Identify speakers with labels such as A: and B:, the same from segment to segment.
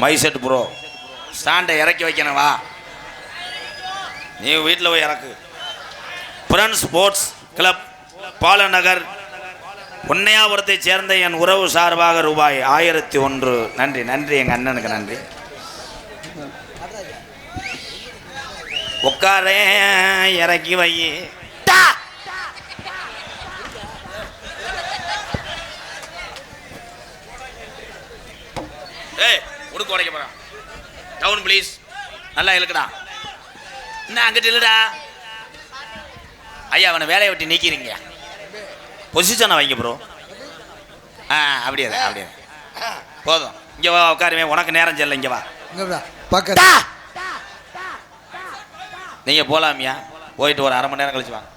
A: மைசெட் bro. ஸ்டாண்டை இறக்கி வைக்கணும் வா. நீ வீட்டில் போய் இறக்கு. பிரன் ஸ்போர்ட்ஸ் கிளப் பாலநகர் பொன்னையாபுரத்தை சேர்ந்த என் உறவு சார்பாக ரூபாய் ஆயிரத்தி ஒன்று. நன்றி நன்றி எங்கள் அண்ணனுக்கு நன்றி. உட்காரே இறக்கி வை. ஏய் உடுக்க உடைக்க போறான் டவுன் ப்ளீஸ் நல்லா இழுக்கடா. என்ன அங்கிட்டு இல்லடா ஐயா அவனை வேலையை விட்டு நீக்கிறீங்க பொசிஷனை வைங்க ப்ரோ ஆ அப்படியே அப்படியே. போதும். இங்கே வா உட்காருமே. உனக்கு நேரம் செல்ல இங்கே வா.
B: பக்கத்து
A: நீங்கள் போகலாமியா போயிட்டு ஒரு அரை மணி நேரம் கழிச்சு வாங்க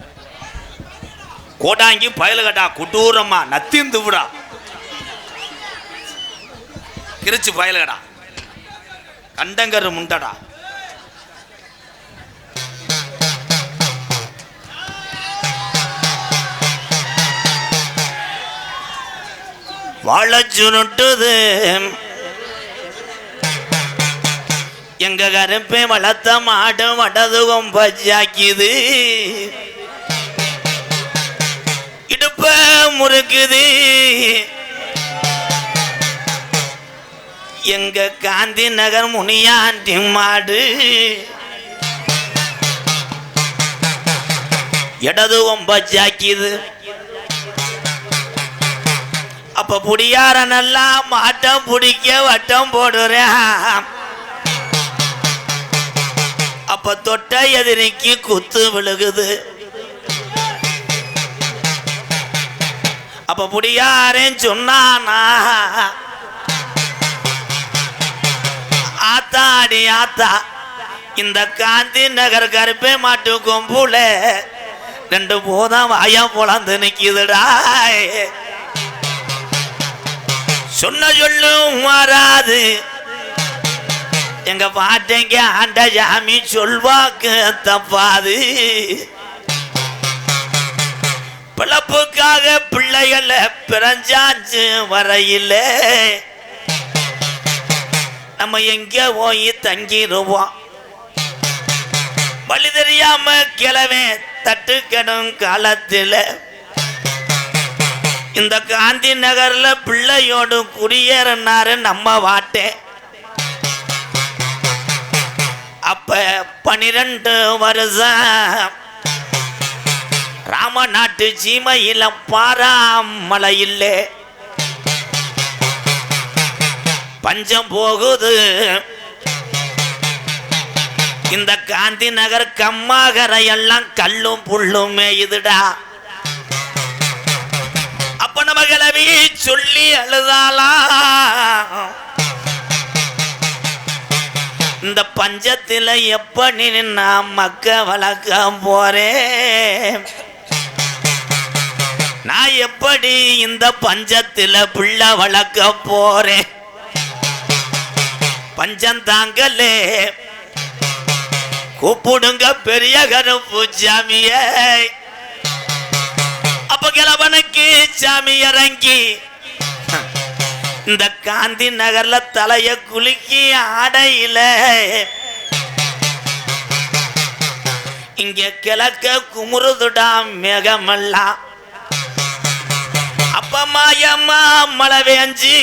A: கோட்டாங்கி பயலுகட்டா குட்டூரம்மா நத்திந்து விடா. கிரிச்சு பயலுகடா. கண்டங்கரு முண்டடா. வாழ சுருட்டுது எங்க கருப்பை வளர்த்த மாடு வடது பச்சாக்கிது இடுப்ப முறுக்குது. எங்க காந்தி நகர் முனியாண்டி மாடு. இடது ஜாக்கிது. அப்ப புடியார நல்லா மாட்டம் பிடிக்க வட்டம் போடுறேன். அப்ப தொட்ட எதிரிக்கு குத்து விழுகுது. அப்ப புடியாரேன் சொன்னானா ஆத்தாடி ஆத்தா. இந்த காந்தி நகர் கருப்பே மாட்டு கொம்புல ரெண்டு போதான் வாயம் பொழந்து நிக்குதுடா. சொன்ன சொல்லும் வராது எங்க பாட்டைங்க ஆண்ட ஜாமி சொல்வாக்கு தப்பாது. பிழப்புக்காக பிள்ளைகளை பிறஞ்சாச்சு வரையில்லை நம்ம எங்க போய் தங்கிடுவோம். வழி தெரியாம கிளவே கெடும் காலத்தில். இந்த காந்தி நகர்ல பிள்ளையோடு குடியேறினாரு நம்ம வாட்டே. அப்ப பனிரெண்டு வருஷம் ராமநாட்டு சீமையில பாராமலையில் பஞ்சம் போகுது. இந்த காந்தி நகர் கம்மாகரை எல்லாம் கல்லும் புல்லும் மேயுதுடா. அப்ப நம்ம கிளவி சொல்லி அழுதாளா இந்த பஞ்சத்துல எப்படி நான் மக்க வளர்க்க போறேன் நான் எப்படி இந்த பஞ்சத்தில் பிள்ளை வளர்க்க போறேன்? பஞ்சந்தாங்கலே. கூப்பிடுங்க பெரிய கருப்பு சாமியை அப்ப கிழவனுக்கு சாமி இறங்கி இந்த காந்தி நகர்ல தலைய குலுக்கி ஆடையில இங்க கிழக்க குமுறுதுடா மேகமெல்லாம் அப்ப மாயம்மா மழை வேஞ்சி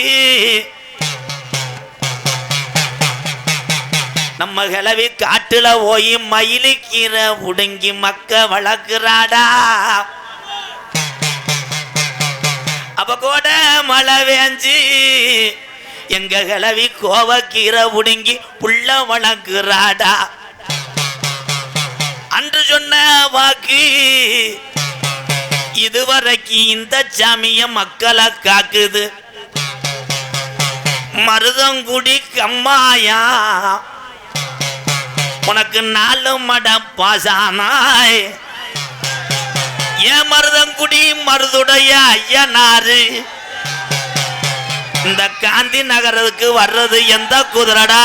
A: நம்ம கிளவி காட்டுல போய் மயிலுக்கீரை உடுங்கி மக்க வளர்க்குறாடா. அப்ப கூட மழை வேஞ்சி எங்க கிளவி கோவக்கீரை உடுங்கி புள்ள வளர்க்கிறாடா. அன்று சொன்ன வாக்கு இதுவரைக்கு இந்த சாமிய மக்களை காக்குது. மருதங்குடி கம்மாயா உனக்கு நாலு மட பாசானாய். ஏன் மருதங்குடி மருதுடைய ஐயனாரு இந்த காந்தி நகரத்துக்கு வர்றது எந்த குதிரடா?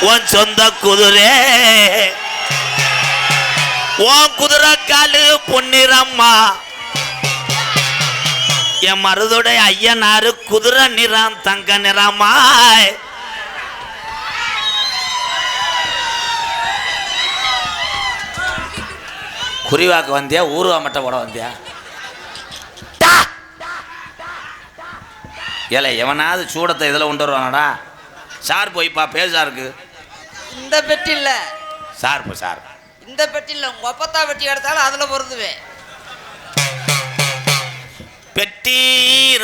A: உன் சொந்த குதிரை. உன் குதிரை காலு பொன்னிறம்மா. என் மருதுடைய ஐயனாரு குதிரை நிறம் தங்க நிறமாய். குறிவாக்கு வந்தியா ஊர்வா மட்டை போட வந்தியா? ஏல எவனாவது சூடத்தை இதில் கொண்டு வருவானடா? சார் போய்ப்பா பேசாருக்கு
B: இந்த பெட்டி இல்ல
A: சார் போ சார்.
B: இந்த பெட்டி இல்ல உங்க ஒப்பத்தா பெட்டி எடுத்தாலும் அதுல பொருந்துவேன்
A: பெட்டி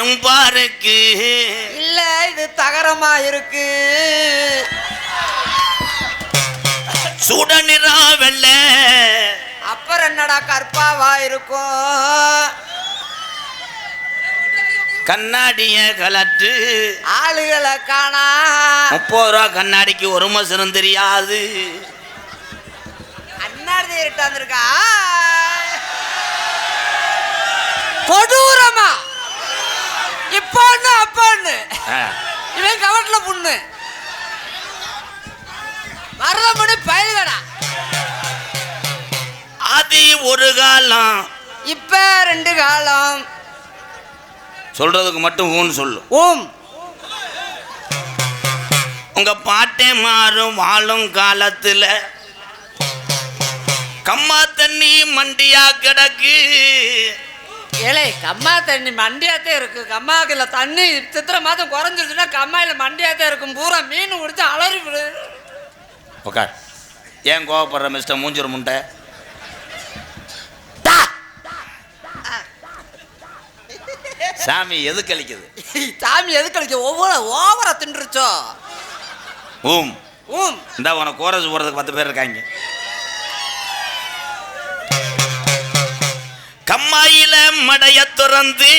A: ரொம்ப இருக்கு.
B: இல்ல இது தகரமா இருக்கு.
A: சுட நிறா வெள்ள.
B: அப்புறம் என்னடா கற்பாவா இருக்கும்
A: கண்ணாடிய கலட்டு
B: ஆளுகளை காணா.
A: முப்பது ரூபா கண்ணாடிக்கு ஒரு மசரம் தெரியாது.
B: அண்ணாடி இருக்காந்திருக்கா கொடூரமா. இப்போ ஒண்ணு அப்போ ஒண்ணு.
A: ஆ,
B: இவன் கவட்ல புண்ணு. மருதமணி பயல்கடா.
A: அது ஒரு காலம்.
B: இப்ப ரெண்டு காலம்.
A: சொல்றதுக்கு மட்டும் ஊன்னு சொல்லு.
B: ஓம்
A: உங்க பாட்டே மாறும் வாழும் காலத்துல. கம்மா தண்ணி மண்டியா கிடக்கு.
B: ஏலே கம்மா தண்ணி மண்டியாத்தே இருக்கு. கம்மாக்குல தண்ணி சித்திரை மாதம் குறைஞ்சிருச்சுன்னா கம்மாயில மண்டியாத்தே இருக்கும். பூரா மீன் குடிச்சு அலறி விடு.
A: உக்கார். ஏன் கோவப்படுற மிஸ்டர் மூஞ்சூர் முண்டை? சாமி எது கழிக்குது?
B: சாமி எதுக்கு அடிக்க ஒவ்வொரு ஓவரா தின்றுச்சோ.
A: ஊம்.
B: ஊம்.
A: இந்த உனக்கு கோரஸ் போறதுக்கு பத்து பேர் இருக்காங்க. கம்மாயில மடைய துறந்து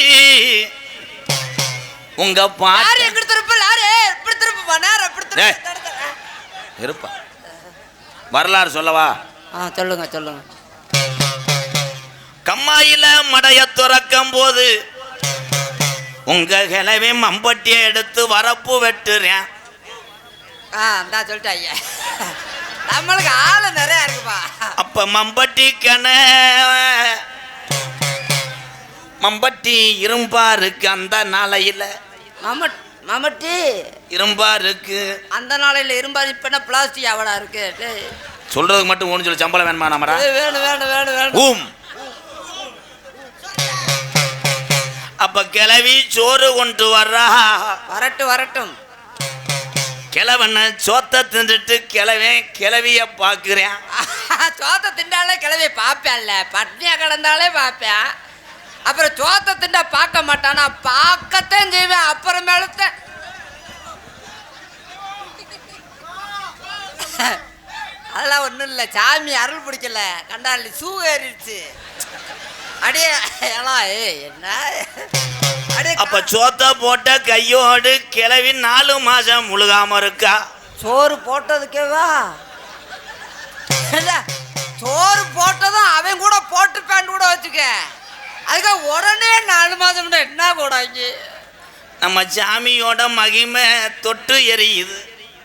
A: உங்க பாட்டு.
B: எங்க திருப்ப? யாரு? இப்படி திருப்ப? நேரம் இப்படி
A: இருப்பா. வரலாறு சொல்லவா?
B: ஆ சொல்லுங்க சொல்லுங்க.
A: கம்மாயில மடைய துறக்கும் போது உங்க கிளவி மம்பட்டியை எடுத்து வரப்பு வெட்டுறேன்.
B: ஆ நான் சொல்லிட்டேன் ஐயா. நம்மளுக்கு ஆளு நிறைய இருக்குப்பா.
A: அப்ப மம்பட்டி கண மம்பட்டி இரும்பா இருக்கு அந்த நாளையில.
B: மமட் மமட்டி.
A: இரும்பா இருக்கு
B: அந்த நாளையில இரும்பா இப்ப என்ன பிளாஸ்டிக் அவடா இருக்கு? டேய்.
A: சொல்றதுக்கு மட்டும் ஒன்று சொல்லி சம்பளம் வேணுமா நம்மடா?
B: ஏய், வேணும் வேணும் வேணும் வேணும்.
A: ஊம். அப்ப கிளவி சோறு கொண்டு வர்றா.
B: வரட்டும் வரட்டும்.
A: கிழவன சோத்த தின்றுட்டு கிழவன் கிளவிய பாக்குறேன்
B: சோத்த திண்டாலே கிளவி பார்ப்பேன்ல. பட்னியா கிடந்தாலே பார்ப்பேன். அப்புறம் சோத்த திண்டா பார்க்க மாட்டானா. பார்க்கத்தான் செய்வேன். அப்புறமேலத்த அதெல்லாம் ஒன்றும் இல்லை. சாமி அருள் பிடிக்கல. கண்டாளி சூ ஏறிடுச்சு. அடியே ஏலாம் ஏய் என்ன? அடியே
A: அப்ப சோத்த போட்ட கையோடு கிளவி நாலு மாசம் முழுகாம இருக்கா?
B: சோறு போட்டதுக்கேவா சோறு போட்டதும் அவன் கூட போட்டு பேண்ட் கூட வச்சுக்க. அதுக்கு உடனே நாலு மாதம் என்ன கூடாங்க
A: நம்ம சாமியோட மகிமை தொட்டு எரியுது.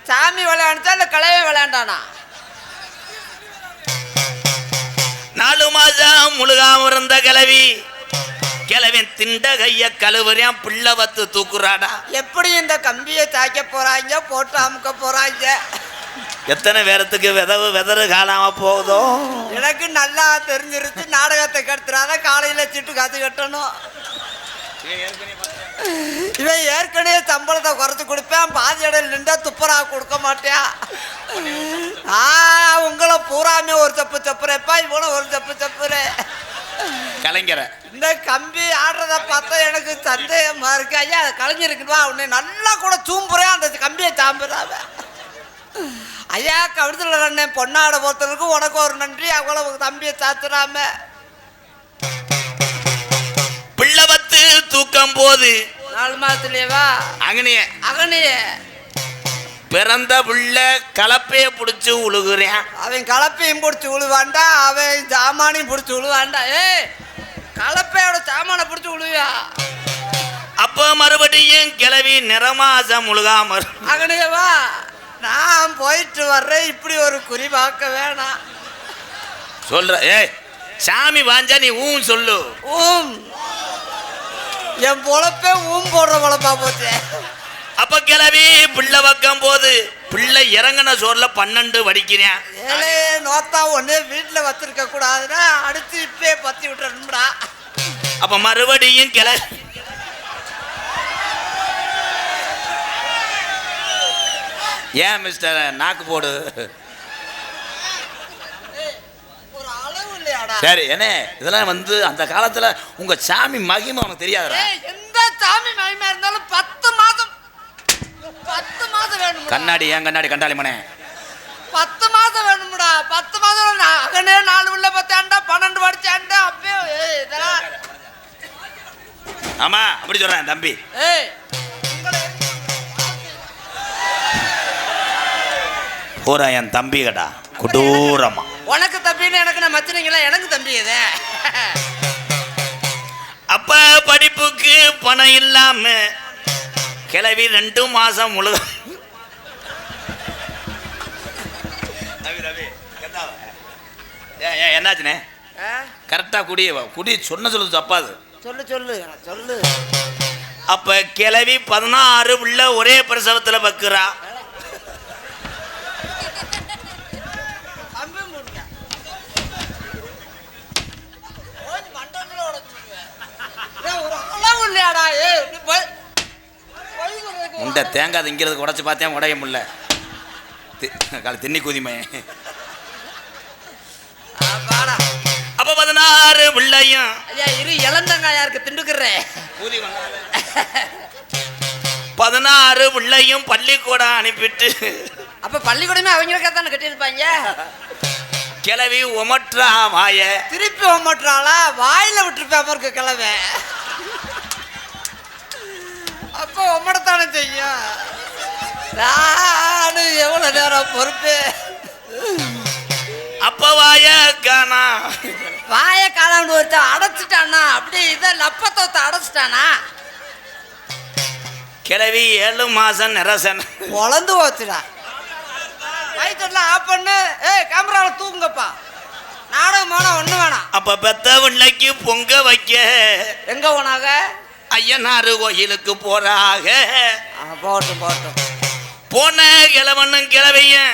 B: சாமி விளையாண்டுச்சா இல்லை கலையை விளையாண்டானா?
A: நாலு மாசம் முழுகாம இருந்த கிளவி கிளவன் திண்ட கைய கழுவுறியான் பிள்ளை பத்து தூக்குறாடா.
B: எப்படி இந்த கம்பியை சாய்க்க போறாங்க போட்டு அமுக்க போறாங்க?
A: எத்தனை பேரத்துக்கு விதவு விதறு காணாம போகுதோ?
B: எனக்கு நல்லா தெரிஞ்சிருச்சு நாடகத்தை கட்டுறாத காலையில சிட்டு காத்து கட்டணும். இவன் ஏற்கனவே சம்பளத்தை குறைச்சு கொடுப்பேன் பாதி இடையில நின்றா துப்புரா கொடுக்க மாட்டேன் ஆ உங்களை பூராமே ஒரு தப்பு தப்புறேப்பா இவனும் ஒரு தப்பு தப்புறே.
A: கலைஞரை.
B: இந்த கம்பி ஆடுறத பார்த்தா எனக்கு சந்தேகமா இருக்கு. ஐயா அது கலைஞருக்குவா உன்னை நல்லா கூட தூம்புறேன் அந்த கம்பியை தாம்புறாவ ஐயா கவிதத்தில் அண்ணன் பொன்னாட ஒருத்தருக்கு உனக்கு ஒரு நன்றி அவ்வளவு தம்பியை சாத்துறாம
A: தூக்கம் போது
B: நாலு மாசத்துலயேவா
A: அங்கனிய
B: அகனிய.
A: பிறந்த புள்ள கலப்பைய பிடிச்சு உழுகுறேன்.
B: அவன் கலப்பையும் பிடிச்சி விழுவாண்டா அவன் சாமானையும் பிடிச்சி விழுவாண்டா ஏய் கலப்பையோட சாமானை பிடிச்சி விழுவியா
A: அப்ப மறுபடியும் கிளவி நிறமாசம் முழுகாம இரு-
B: அகனியவா நான் போயிட்டு வர்றேன் இப்படி ஒரு குறி பார்க்க வேணாம்.
A: சொல்ற ஏய் சாமி வாஞ்சா நீ ஊன் சொல்லு.
B: ஊம் என் பொழப்பே ஊம் போடுற பொழப்பா போச்சு.
A: அப்ப கிளவி பிள்ளை வைக்கும் போது. பிள்ளை இறங்கின சோர்ல பன்னெண்டு வடிக்கிறேன்.
B: ஏழே நோத்தா ஒண்ணு வீட்டுல வச்சிருக்க கூடாதுன்னா அடுத்து இப்பே பத்தி விட்டுறணும்டா
A: அப்ப மறுபடியும் கிள. ஏன் மிஸ்டர் நாக்கு போடு
B: ஒரு அளவு இல்லையாடா
A: சரி என்ன இதெல்லாம் வந்து அந்த காலத்துல உங்க சாமி மகிமை உனக்கு தெரியாதுடா.
B: எந்த சாமி மகிமையா இருந்தாலும் பத்து மாதம் பத்து மாதம் வேணும்
A: கண்ணாடி ஏன் கண்ணாடி கண்டாளி மனே?
B: பத்து மாதம் வேணும்டா. பத்து மாதம் அகனே நாலு உள்ள பத்தாண்டா பன்னெண்டு படிச்சாண்டா அப்பயே இதெல்லாம்.
A: ஆமா அப்படி சொல்றேன் தம்பி.
B: ஏய்.
A: பூரா என் தம்பி கடா கொடூரமா.
B: உனக்கு தம்பின்னு எனக்கு நான் மச்சினீங்களா எனக்கு தம்பி இது
A: அப்ப படிப்புக்கு பணம் இல்லாம கிளவி ரெண்டு மாசம் ஏன், என்னாச்சுனே? கரெக்டா குடி குடி சொன்ன சொல்லுது தப்பாது
B: சொல்லு சொல்லு சொல்லு.
A: அப்ப கிளவி பதினாறு உள்ள ஒரே பிரசவத்துல பக்குறா
B: கம்பி மூடுங்க. ஓடி மண்டபத்துல உடைச்சு விடுவேன். ஏய், ஒரு அளவு இல்லையாடா ஏய் நீ போய் போய் சொல்றதுக்கு
A: உண்டை தேங்காய் திங்கிறதுக்கு உடைச்சு பார்த்தேன் உடைய முடியல. கால தின்னி குதிமை. அப்ப பதினாறு பிள்ளையும்.
B: ஐயா இரு இளந்தங்காயா இருக்கு திண்டுக்குறேன்
A: பதினாறு பிள்ளையும் பள்ளிக்கூடம் அனுப்பிட்டு.
B: அப்ப பள்ளிக்கூடமே அவங்களுக்கா தானே கட்டியிருப்பாங்க?
A: கிளவி உமற்றா வாய.
B: திருப்பி ஓமட்டுறாளா வாயில விட்டுருப்பேன் இருக்கு கிழமை அப்போ உம்மடத்தானே செய்யும்? நானு எவ்வளவு நேரம் பொறுப்பு?
A: அப்ப வாய காணா.
B: வாய காலாண்டு ஒருத்த அடைச்சிட்டானா? அப்படியே இதை லப்பத்தோத்த அடைச்சிட்டானா?
A: கிளவி ஏழு மாசம் நிரசன்.
B: பொழந்து போச்சுடா. லைட்டெல்லாம் ஆஃப் பண்ணு. ஏய் கேமராவில் தூங்குங்கப்பா. நாடகம் வேணாம் ஒன்றும் வேணாம்.
A: அப்ப பெத்த பிள்ளைக்கு பொங்க வைக்க.
B: எங்க போனாங்க?
A: ஐயனாறு கோயிலுக்கு போறாக.
B: ஆ, போகட்டும் போகட்டும்
A: போன கிழவனும் கிளவையும்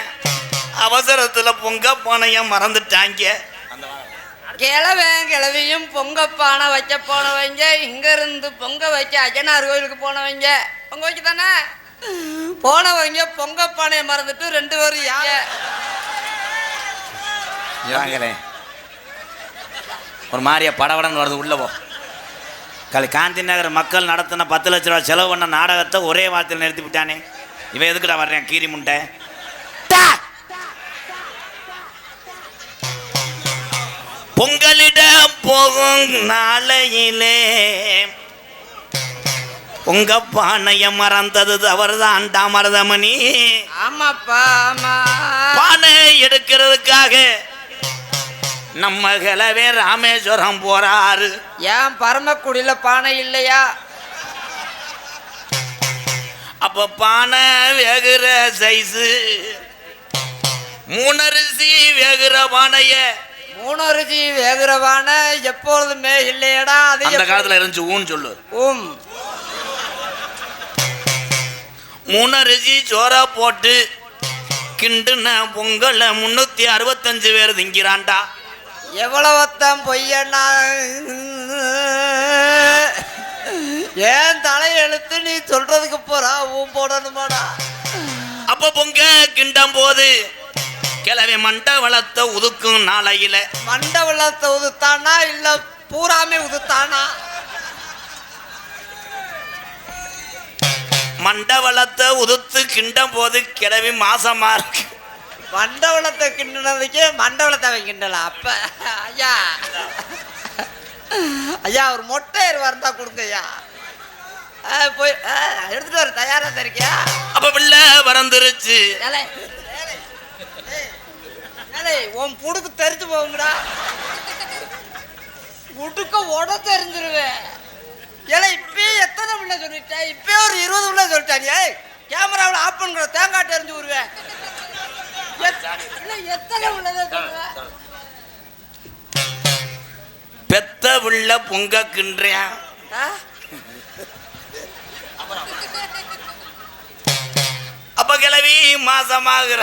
A: அவசரத்துல பொங்க போனைய மறந்துட்டாங்க
B: கிழவன் கிழவியும் பொங்க பானை வைக்க போனவங்க இங்க இருந்து பொங்க வைக்க அஜனார் கோயிலுக்கு போனவங்க. பொங்க வைக்க தானே? போனவங்க பொங்க பானையை மறந்துட்டு ரெண்டு பேரும் யா
A: வாங்களேன் ஒரு மாதிரியா படபடன்னு வருது உள்ள போ. கல் காந்தி நகர் மக்கள் நடத்தின பத்து லட்ச ரூபா செலவு பண்ண நாடகத்தை ஒரே வார்த்தையில் நிறுத்தி விட்டானே. இவன் எதுக்குடா வர்றேன்? கீரி முண்டை! பொங்கலிட போகும் நாளையிலே உங்க பானைய மறந்தது தவறுதான்டா மருதமணி.
B: ஆமாப்பா ஆமா.
A: பானை எடுக்கிறதுக்காக நம்ம கிளவே ராமேஸ்வரம் போறாரு.
B: ஏன் பரமக்குடியில பானை இல்லையா?
A: அப்ப பானை வேகுற சைஸு மூணரிசி வேகுற பானைய.
B: மூணு ருச்சி வேகுற பானை எப்பொழுதுமே இல்லையடா அது
A: அந்த காலத்துல இருந்துச்சு ஊன்னு சொல்லு.
B: உம்
A: மூணரிசி சோறா போட்டு கிண்டுன பொங்கலை முன்னூத்தி அறுபத்தஞ்சு பேர் திங்கிறான்டா.
B: எவ்வளவுத்தான் பொய்யண்ணா? ஏன் தலையெழுத்து நீ சொல்றதுக்கு போறா? ஊன் போடணுமாடா.
A: அப்ப பொங்க கிண்டம் போது. கிளவி மண்டை வளத்தை உதுக்கும் நாளையில.
B: மண்டபலத்தை உதுத்தானா? இல்ல பூராமே உதுத்தானா?
A: மண்டவளத்தை உதுத்து கிண்டம் போது கிளவி மாசமா இருக்கு.
B: மண்டபலத்தை கிண்டுனதுக்கே மண்டபலத்தை அவன் கிண்டலாம் அப்ப ஐயா. ஐயா ஒரு மொட்டை எருவா இருந்தா கொடுங்க ஐயா. போய் எடுத்துட்டு வர தயாரா தான் இருக்கியா?
A: அப்ப பிள்ளை
B: ஏலே, உன் புடுக்கு தெரிஞ்சு போகுங்கடா புடுக்க உட தெரிஞ்சிருவேன் ஏலே இப்பயே எத்தனை பிள்ளை சொல்லிட்டேன் இப்பயே ஒரு இருபது பிள்ளை சொல்லிட்டான் ஏய் கேமராவில் ஆஃப் பண்ணுற தேங்காய் தெரிஞ்சு விடுவேன் எத்- இல்லை, எத்தனை பிள்ளைதான் சொல்லுவேன்
A: பெத்த பிள்ள பொங்க கின்றேன்
B: ஆ?
A: கிளவி மாசமாகிற.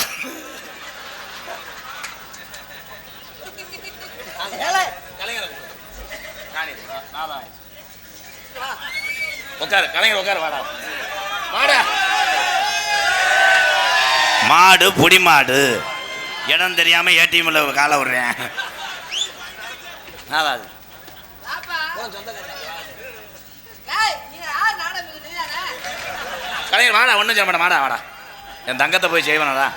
A: உட்காரு கலைஞர் உட்காரு வாடா. வாடா. மாடு புடி மாடு. இடம் தெரியாம ஏடிஎம்ல காலை விடுறேன்.
B: நீதானே?
A: கலைஞர் வாடா ஒன்றும் சொல்ல மாட்டேன். வாடா வாடா. என் தங்கத்தை போய் செய்வனடா.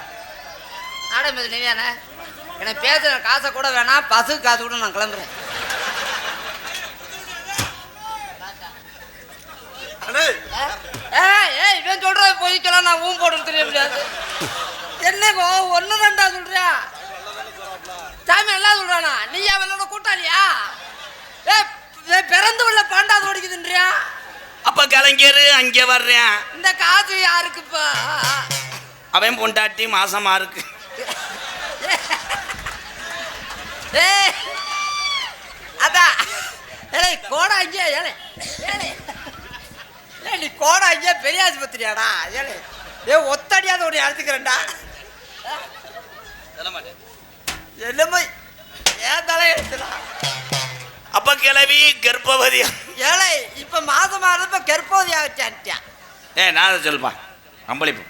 B: நாடகம் இது நீதானே எனக்கு பேசுற காசை கூட வேணாம் பசு காசு கூட நான் கிளம்புறேன். ஏய் ஏய் இவன் சொல்றது போய் சொல்ல நான் ஊம் போட்டு தெரிய முடியாது என்ன ஒன்று ரெண்டா சொல்றியா? சாமி எல்லாம் சொல்றானா? நீ அவனோட கூட்டாளியா? ஏய், பிறந்து உள்ள பாண்டாது ஓடிக்குதுன்றியா?
A: அப்ப கலைஞர் அங்கே வர்றேன்.
B: இந்த காசு யாருக்குப்பா?
A: அவன் பொண்டாட்டி மாசமா இருக்கு.
B: அதான் கோடா இங்கே ஏலே ஏய் நீ கோடா இங்கே பெரிய ஆஸ்பத்திரியாடா ஏலே ஏ ஒத்தடியாத ஒரு அழைச்சிக்கிறேன்டா. என்னமோ ஏன் தலை எடுத்துடா
A: அப்ப கிளவி கர்ப்பவதி.
B: ஏழை இப்ப மாசமா இருந்தப்ப கர்ப்பவதி ஆகிட்டான்ட்டியா
A: ஏ நான் சொல்லுப்பா. அம்பளிப்பு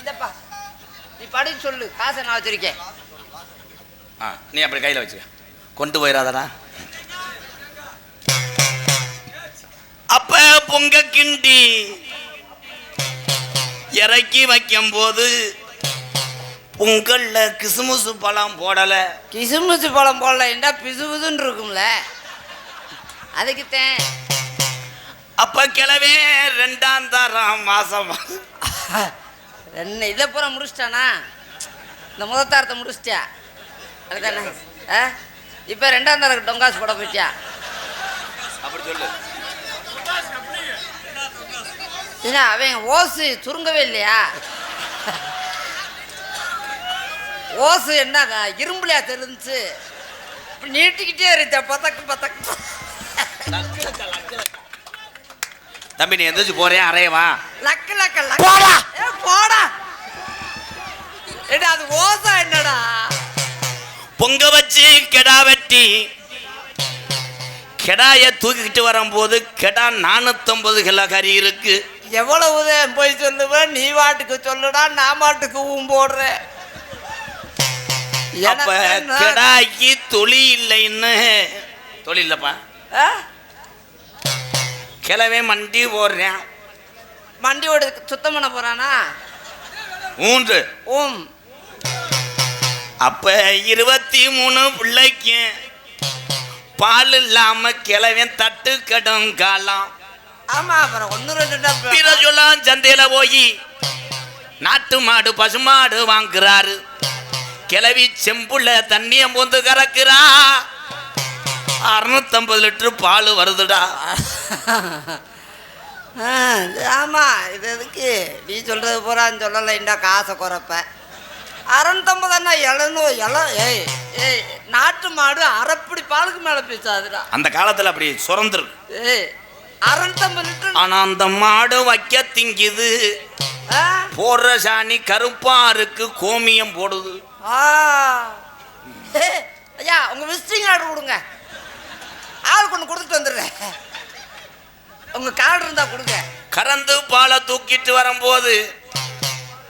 B: இந்தப்பா நீ படி சொல்லு. காசை நான் வச்சிருக்கேன்.
A: ஆ நீ அப்படி கையில் வச்சுக்க. கொண்டு போயிடாதடா அப்ப பொங்க கிண்டி. இறக்கி வைக்கும் போது பொங்கல்ல கிசுமுசு பழம் போடல.
B: கிசுமிசு பழம் போடல என்ன பிசு பிசுன்னு இருக்கும்ல? அதுக்குத்தேன்.
A: அப்ப கிளவே ரெண்டாம் தரம் மாசம்.
B: என்ன இதை பூரா முடிச்சிட்டானா? இந்த முதத்தாரத்தை முடிச்சிட்டியா? அதுதானே. ஆ? இப்போ ரெண்டாம் தரக்கு டொங்காசு போட போயிட்டியா?
A: அப்படி சொல்லு.
B: என்ன அவன் ஓசு சுருங்கவே இல்லையா? ஓசு என்ன இரும்புலையா தெரிஞ்சு இப்படி நீட்டிக்கிட்டே இருந்த பதக்கு பதக்கு.
A: தம்பி நீ எந்திரிச்சு போறியா? அறையவா
B: லக்கு லக்க லக்கு.
A: போடா.
B: ஏ போடா. ஏடா அது ஓசா என்னடா?
A: பொங்க வச்சு கெடா வெட்டி கெடாய தூக்கிக்கிட்டு வரும்போது கெடா நானூத்தம்பது கிலோ கறி இருக்கு.
B: எவ்வளவு போய் சொல்லுவேன் நீ வாட்டுக்கு சொல்லுடா நான் மாட்டுக்கு ஊம் போடுறேன்?
A: கெடாய்க்கு தொழி இல்லைன்னு. தொழில் இல்லப்பா? கிளவே மண்டி போடுறேன்.
B: மண்டியோட சுத்தம் பண்ண போறானா?
A: மூன்று
B: ஊம்.
A: அப்ப இருபத்தி மூணு பிள்ளைக்கு பால் இல்லாம கிளவன் தட்டு கடும் காலம்.
B: ஆமா அப்புறம் ஒன்று ரெண்டு
A: பிற சொல்லாம் சந்தையில போய் நாட்டு மாடு பசுமாடு வாங்குறாரு. கிளவி செம்புள்ள தண்ணிய போந்து கறக்குறா. அறுநூத்தம்பது லிட்டர் பால் வருதுடா.
B: ஆமா இது எதுக்கு? நீ சொல்றது பூரா சொல்லலைண்டா காசை குறைப்ப. அறநூத்தம்பது அண்ணா எழுநூறு எல ஏய் ஏய் நாட்டு மாடு அரைப்படி பாலுக்கு மேலே பேசாதுடா.
A: அந்த காலத்துல அப்படி சுரந்துருக்கு.
B: ஏய்
A: ஆனா அந்த மாடு வைக்க திங்குது. போடுற சாணி கருப்பா இருக்கு கோமியம் போடுது.
B: ஐயா உங்க விசிட்டிங் ஆர்டர் கொடுங்க. ஆள் கொண்டு கொடுத்துட்டு வந்துடுறேன். உங்க கார்டு இருந்தா கொடுங்க.
A: கறந்து பாலை தூக்கிட்டு வரும்போது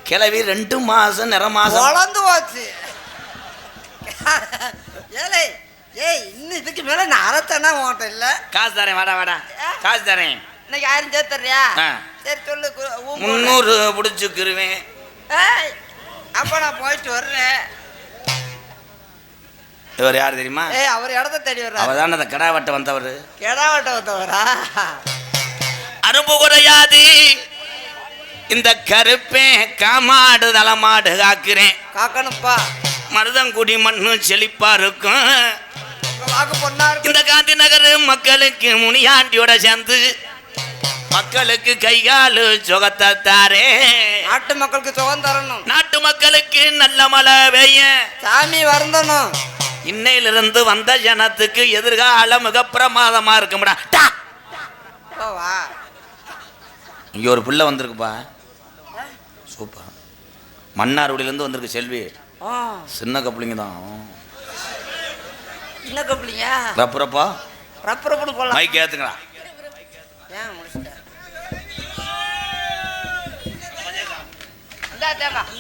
A: கிளவி ரெண்டு மாசம் நிற மாசம்.
B: குழந்து போச்சு. ஏலே ஏய் இன்னும் இதுக்கு மேல நான் அரைத்தனா உன்கிட்ட இல்ல?
A: காசு தரேன் வாடா வாடா. காசு தரேன்
B: இன்னைக்கு ஆயிரம் சேர்த்துறியா
A: ஆ.
B: சரி சொல்லு.
A: முந்நூறு பிடிச்சிக்கிருவேன்
B: அப்ப நான் போயிட்டு வர்றேன்.
A: இவர் யார் தெரியுமா?
B: ஏய் அவர் இடத்த தேடி வர்றாரு.
A: அவர் தான் அந்த கிடாவட்ட வந்தவர்.
B: கெடாவட்ட வந்தவரா?
A: அரும்பு குறையாது. இந்த கருப்பே காமாடு தலமாடு காக்கிறேன்.
B: காக்கணும்ப்பா
A: மருதங்குடி மண்ணு செழிப்பா இருக்கும். இந்த காந்தி நகர் மக்களுக்கு முனியாண்டியோட சேர்ந்து மக்களுக்கு கைகாலு சுகத்தை தாரே.
B: நாட்டு மக்களுக்கு சுகம் தரணும்.
A: நாட்டு மக்களுக்கு நல்ல மழை பெய்ய.
B: சாமி வருந்தணும்.
A: இன்னையிலிருந்து வந்த ஜனத்துக்கு எதிர்காலம் மிக பிரமாதமா இருக்கும்டா இங்க ஒரு பிள்ளை வந்திருக்குப்பா? சூப்பர். மன்னார்குடியிலேருந்து வந்திருக்கு செல்வி. சின்ன கப்பலிங்க தான்.
B: சின்ன கப்பலிங்க
A: ரப்புறப்பா
B: ரப்பு ரப்புன்னு போகலாம்
A: மைக் ஏற்றுங்களா
B: ஏன் முடிச்சிட்டேன் தேங்காய்